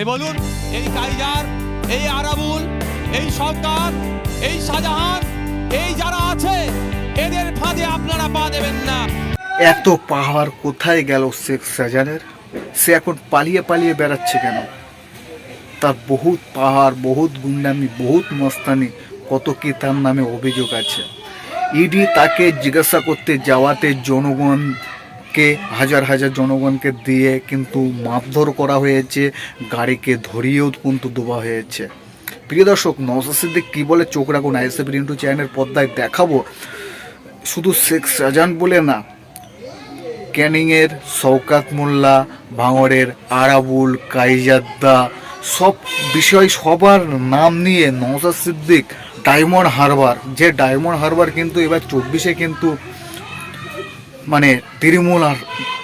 এই বলুন, এই কাইজার, এই আরাবুল, এই সরকার, এই শাহজাহান, এই যারা আছে, এদের ফাঁদে আপনারা পা দেবেন না। এত পাহাড় কোথায় গেল শেখ শাহজাহানের? সে এখন পালিয়ে পালিয়ে বেড়াচ্ছে কেন? তার বহুত পাহাড়, বহুত গুন্ডামি, বহুত মস্তানি, কত কি তার নামে অভিযোগ আছে? ইডি তাকে জিজ্ঞাসা করতে যাওয়াতে জনগণকে হাজার হাজার জনগণকে দিয়ে কিন্তু মারধর করা হয়েছে, গাড়িকে ধরিয়েও কিন্তু দেওয়া হয়েছে। প্রিয় দর্শক নওসাদ সিদ্দিক কী বলে চোখ রাখুন আইএসএফ রিন্টু চ্যানেলের পর্দায় দেখাবো। শুধু শেখ শাহজাহান বলে না, ক্যানিংয়ের শওকাত মোল্লা, ভাঙড়ের আরাবুল কাইজাদ্দা, সব বিষয় সবার নাম নিয়ে নওসাদ সিদ্দিক ডায়মন্ড হারবার। যে ডায়মন্ড হারবার কিন্তু এবার চব্বিশে কিন্তু মানে তৃণমূল আর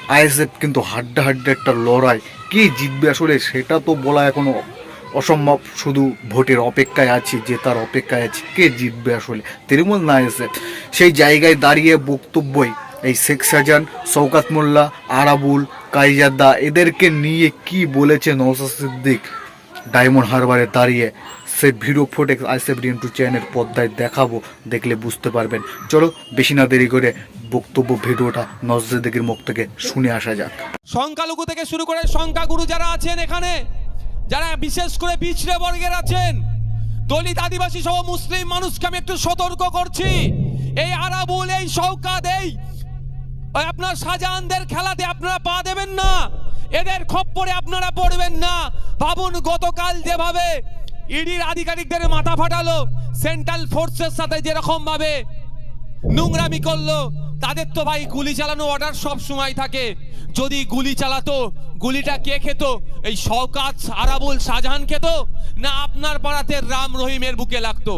আইএসএফ কিন্তু হাড্ডা হাড্ডা একটা লড়াই। কে জিতবে আসলে সেটা তো বলা এখনও অসম্ভব। শুধু ভোটের অপেক্ষায় আছি যে তার অপেক্ষায় আছে। কে জিতবে আসলে? তৃণমূল না আইএসএফ সেই জায়গায় দাঁড়িয়ে বক্তব্যই এই শেখ সাজান, শওকাত মোল্লা, আরাবুল, কাইজাদা, এদেরকে নিয়ে কি বলেছে নওসাদ সিদ্দিক? ডায়মন্ড হারবারে দাঁড়িয়ে সে ভিডিও ফোটে আইসেফ রিন্টু চ্যানেলের পর্দায় দেখাবো, দেখলে বুঝতে পারবেন। চলো, বেশি না দেরি করে বক্তব্য ভিডিওটা নজর মুখ থেকে শুনে আসা যাক। সংখ্যালঘু থেকে শুরু করে সংখ্যাগুরু যারা আছেন এখানে, যারা বিশেষ করে পিছড়ে বর্গের আছেন, দলিত আদিবাসী সহ মুসলিম মানুষকে আমি একটু সতর্ক করছি। এই আরাবুল, এই শওকাত, এই আপনার শাহজাহানদের খেলাতে আপনারা পা দেবেন না। এদের খপ্পরে আপনারা পড়বেন না। ভাবুন গতকাল যেভাবে ইডির আধিকারিকদের মাথা ফাটালো। সেন্ট্রাল ফোর্সের সাথে যেরকম ভাবে নোংরামি করল, তাদের তো ভাই গুলি চালানো অর্ডার সব সময় থাকে। যদি গুলি চালাতো, গুলিটা কে খেত? এই শওকাত, আরাবুল, শাহজাহান খেত? না আপনার পাড়াতে রাম রহিমের বুকে লাগতো?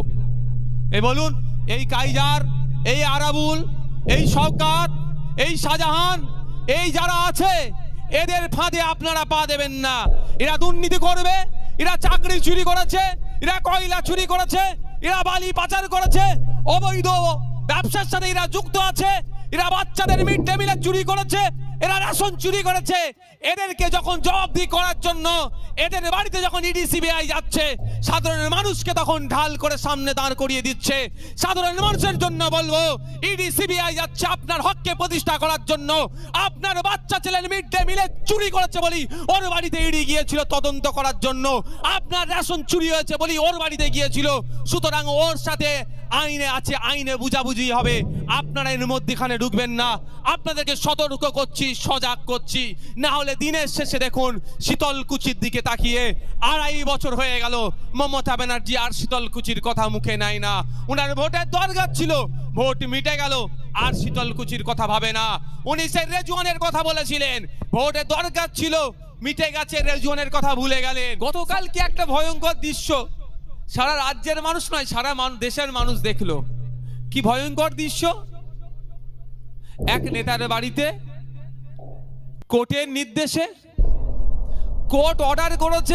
এ বলুন, এই কাইজার, এই আরাবুল, এই শওকাত, এই শাহজাহান, এই যারা আছে, এদের ফাঁদে আপনারা পা দেবেন না। এরা দুর্নীতি করবে এরা চাকরি চুরি করেছে, এরা কয়লা চুরি করেছে, এরা বালি পাচার করেছে, অবৈধ ব্যবসার সাথে এরা যুক্ত আছে, এরা বাচ্চাদের মিড ডে মিলে চুরি করেছে, এরা রেশন চুরি করেছে। এদেরকে যখন জবাবদি করার জন্য এদের বাড়িতে যখন ইডি, সিবিআই যাচ্ছে, সাধারণ মানুষকে তখন ঢাল করে সামনে দাঁড় করিয়ে দিচ্ছে। সাধারণ মানুষের জন্য বলব, ইডি, সিবিআই যাচ্ছে আপনার হককে প্রতিষ্ঠা করার জন্য। আপনার বাচ্চা ছেলের মিড ডে মিলে চুরি করেছে বলি ওর বাড়িতে ইডি গিয়েছিল তদন্ত করার জন্য। আপনার রেশন চুরি হয়েছে বলি ওর বাড়িতে গিয়েছিল। সুতরাং ওর সাথে আইনে আছে, আইনে বুঝাবুঝি হবে। আপনারা এর মধ্যেখানে ঢুকবেন না। আপনাদেরকে সতর্ক করছি, সজাগ করছি। না হলে দিনের শেষে দেখুন শীতলকুচির দিকে তাকিয়ে আড়াই বছর হয়ে গেল। মমতা ব্যানার্জি আর শীতলকুচির কথা মুখে নাই না। ওনার ভোটের দরকার ছিল। ভোট মিটে গেল। আর শীতলকুচির কথা ভাবে না। উনি সেই রেজুয়ানের কথা বলেছিলেন। ভোটের দরকার ছিল, মিটে গেছে রেজুয়ানের কথা ভুলে গেলেন গতকাল কি একটা ভয়ঙ্কর দৃশ্য? সারা রাজ্যের মানুষ নয়, সারা দেশের মানুষ দেখল। কি ভয়ঙ্কর দৃশ্য? এক নেতার বাড়িতে কোর্টের নির্দেশে কোর্ট অর্ডার করেছে।